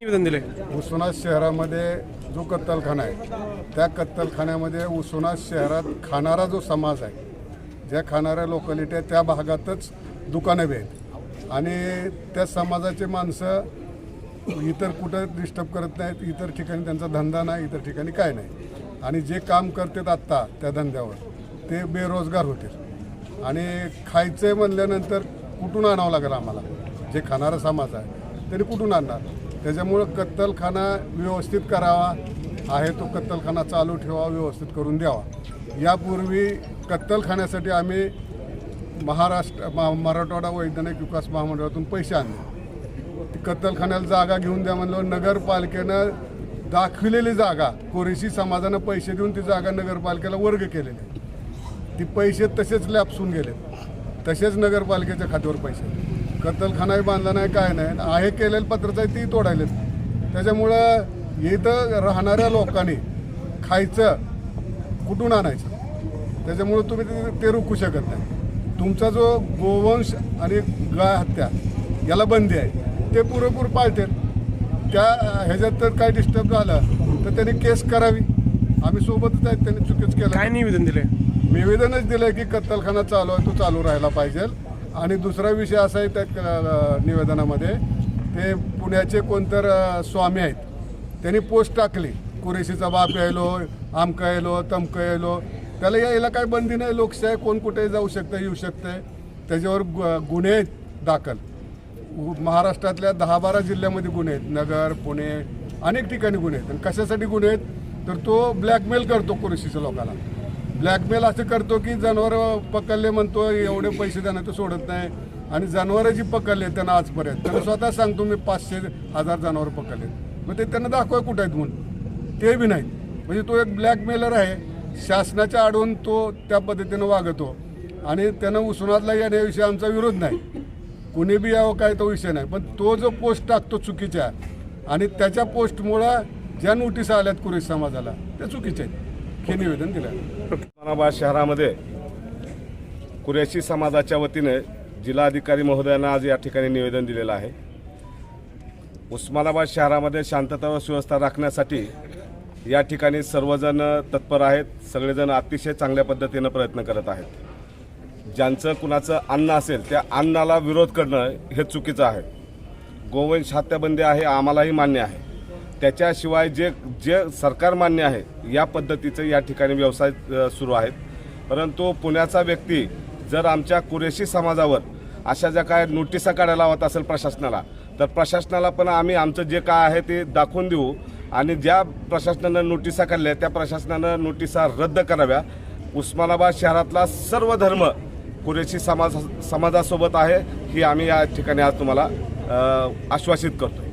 निवेदन दिले उस्मानाबाद शहरामध्ये जो कत्तलखाना आहे त्या कत्तलखान्यामध्ये उस्मानाबाद शहरात खाणारा जो समाज आहे ज्या खाणाऱ्या लोकॅलिटी आहे त्या भागातच दुकानं बी आहेत. आणि त्या समाजाचे माणसं इतर कुठं डिस्टर्ब करत नाहीत इतर ठिकाणी त्यांचा धंदा नाही इतर ठिकाणी काय नाही. आणि जे काम करतात आत्ता त्या धंद्यावर ते बेरोजगार होतील आणि खायचं म्हणल्यानंतर कुठून आणावं लागेल आम्हाला? जे खाणारा समाज आहे तरी कुठून आणणार? त्याच्यामुळं कत्तलखाना व्यवस्थित करावा आहे तो कत्तलखाना चालू ठेवा व्यवस्थित करून द्यावा. यापूर्वी कत्तलखान्यासाठी आम्ही महाराष्ट्र मा- मराठवाडा वैज्ञानिक विकास महामंडळातून पैसे आणले. ती कत्तलखान्याला जागा घेऊन द्या म्हणलं नगरपालिकेनं दाखविलेली जागा कोरेशी समाजानं पैसे देऊन ती जागा नगरपालिकेला वर्ग केलेली. आहे. ती पैसे तसेच लॅपसून गेले तसेच नगरपालिकेच्या खात्यावर पैसे कत्तलखानाही बांधला नाही काय नाही. आहे केलेलं पत्रच आहे ती तोडायलेत. त्याच्यामुळं इथं राहणाऱ्या लोकांनी खायचं कुठून आणायचं? त्याच्यामुळं तुम्ही ते- ते रोखू शकत नाही. तुमचा जो गोवंश आणि गाय हत्या याला बंदी आहे. ते पुरेपूर पाळतील त्या ह्याच्यात तर काय डिस्टर्ब झालं तर त्यांनी केस करावी. आम्ही सोबतच आहेत त्यांनी चुकीच केलं. काय निवेदन दिले निवेदनच दिलंय की कत्तलखाना चालू आहे तो चालू राहायला पाहिजे. आणि दुसरा विषय असा आहे त्या निवेदनामध्ये ते पुण्याचे कोणतर स्वामी आहेत त्यांनी पोस्ट टाकली. कुरेशीचा बाप यायलो आमकं यायलो तमकं यायलो. त्याला यायला काय बंदी नाही लोकशाही कोण कुठे जाऊ शकतं येऊ शकतं. त्याच्यावर गु- गुन्हे दाखल. महाराष्ट्रातल्या दहा बारा जिल्ह्यामध्ये गुन्हे आहेत. नगर पुणे अनेक ठिकाणी गुन्हे आहेत. आणि कशासाठी गुन्हे आहेत? तर तो ब्लॅकमेल करतो कुरेशीच्या लोकांना. ब्लॅकमेल असं करतो की जनावरं पकडले म्हणतो एवढे पैसे त्यांना तो सोडत नाही. आणि जनावरं जी पकडले त्यांना आजपर्यंत त्यांना स्वतः सांगतो मी पाचशे हजार जनावर पकडले मग ते त्यांना दाखवा कुठं आहेत म्हणून. ते बी नाहीत. म्हणजे तो एक ब्लॅकमेलर आहे. शासनाच्या आडून तो त्या पद्धतीनं वागतो. आणि त्यानं उस्मानातला येण्याविषयी आमचा विरोध नाही. कुणी बी यावं काय तो विषय नाही. पण तो जो पोस्ट टाकतो चुकीच्या आणि त्याच्या पोस्टमुळं ज्या नोटीस आल्यात कुरेश समाजाला त्या चुकीच्या आहेत. हे निवेदन दिलं आहे. उस्मानाबाद शहरामध्ये कुरेशी समाजाच्या वतीने जिल्हाधिकारी महोदयांना आज या ठिकाणी निवेदन दिलेलं आहे. उस्मानाबाद शहरामध्ये शांतता व सुव्यवस्था राखण्यासाठी या ठिकाणी सर्वजण तत्पर आहेत सगळेजण अतिशय चांगल्या पद्धतीनं प्रयत्न करत आहेत. ज्यांचं कुणाचं अन्न असेल त्या अन्नाला विरोध करणं हे चुकीचं आहे. गोवंश हत्याबंदी आहे आम्हालाही मान्य आहे. त्याच्याशिवाय जे जे सरकार मान्य आहे या पद्धतीचं या ठिकाणी व्यवसाय सुरू आहेत. परंतु पुण्याचा व्यक्ती जर आमच्या कुरेशी समाजावर अशा ज्या काय नोटिसा काढायला हवत असेल प्रशासनाला तर प्रशासनाला पण आम्ही आमचं जे काय आहे ते दाखवून देऊ आणि ज्या प्रशासनानं नोटिसा काढल्या त्या प्रशासनानं नोटिसा रद्द कराव्या. उस्मानाबाद शहरातला सर्व धर्म कुरेशी समाज समाजासोबत आहे ही आम्ही या ठिकाणी आज तुम्हाला आश्वासित करतो.